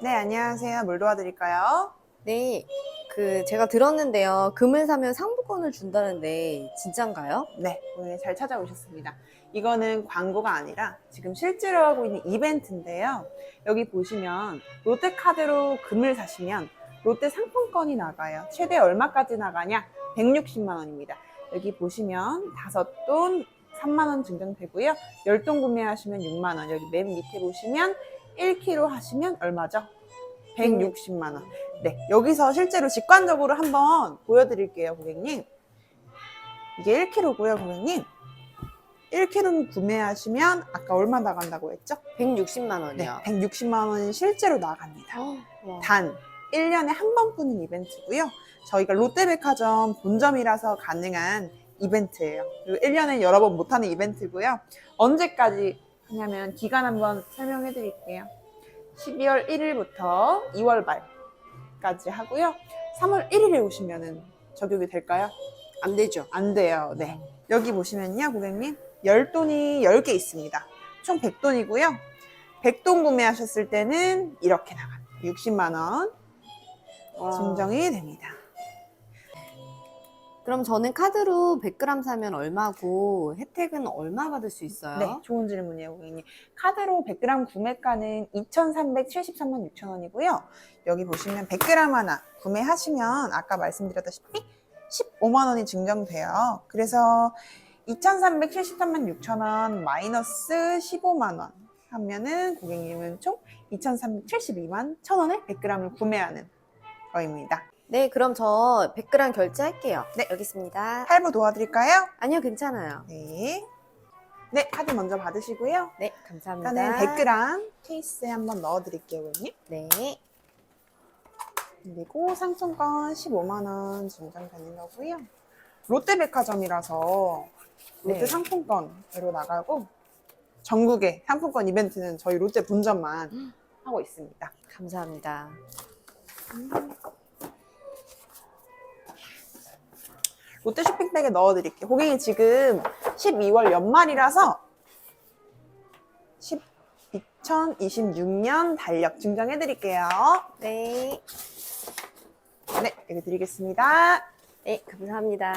네, 안녕하세요. 뭘 도와드릴까요? 네, 그 제가 들었는데요. 금을 사면 상품권을 준다는데 진짠가요? 네, 오늘 잘 찾아오셨습니다. 이거는 광고가 아니라 지금 실제로 하고 있는 이벤트인데요. 여기 보시면 롯데카드로 금을 사시면 롯데 상품권이 나가요. 최대 얼마까지 나가냐? 160만 원입니다. 여기 보시면 다섯 돈 3만 원 증정되고요. 열돈 구매하시면 6만 원. 여기 맨 밑에 보시면 1kg 하시면 얼마죠? 160만 원. 네, 여기서 실제로 직관적으로 한번 보여드릴게요, 고객님. 이게 1kg고요, 고객님. 1kg 구매하시면 아까 얼마 나간다고 했죠? 160만 네, 원이요. 160만 원이 실제로 나갑니다. 와. 단 1년에 한 번뿐인 이벤트고요. 저희가 롯데백화점 본점이라서 가능한 이벤트예요. 그리고 1년에 여러 번 못하는 이벤트고요. 언제까지 하냐면 기간 한번 설명해 드릴게요. 12월 1일부터 2월 말까지 하고요. 3월 1일에 오시면은 적용이 될까요? 안 되죠. 안 돼요. 네. 여기 보시면요, 고객님. 10돈이 10개 있습니다. 총 100돈이고요. 100돈 구매하셨을 때는 이렇게 나갑니다. 60만원 와. 증정이 됩니다. 그럼 저는 카드로 100g 사면 얼마고 혜택은 얼마 받을 수 있어요? 네, 좋은 질문이에요, 고객님. 카드로 100g 구매가는 2,373만 6천 원이고요. 여기 보시면 100g 하나 구매하시면 아까 말씀드렸다시피 15만 원이 증정돼요. 그래서 2,373만 6천 원 마이너스 15만 원 하면은 고객님은 총 2,372만 1천 원에 100g을 구매하는 거입니다. 네, 그럼 저 100g 결제할게요. 네. 여기 있습니다. 할부 도와드릴까요? 아니요, 괜찮아요. 네. 네, 카드 먼저 받으시고요. 네, 감사합니다. 일단은 100g 케이스에 한번 넣어드릴게요, 고객님. 네. 그리고 상품권 15만원 증정되는 거고요. 롯데백화점이라서 롯데 네. 상품권으로 나가고 전국의 상품권 이벤트는 저희 롯데 본점만 하고 있습니다. 감사합니다. 롯데 쇼핑백에 넣어드릴게요. 고객님 지금 12월 연말이라서 10, 2026년 달력 증정해드릴게요. 네. 네, 여기 드리겠습니다. 네, 감사합니다.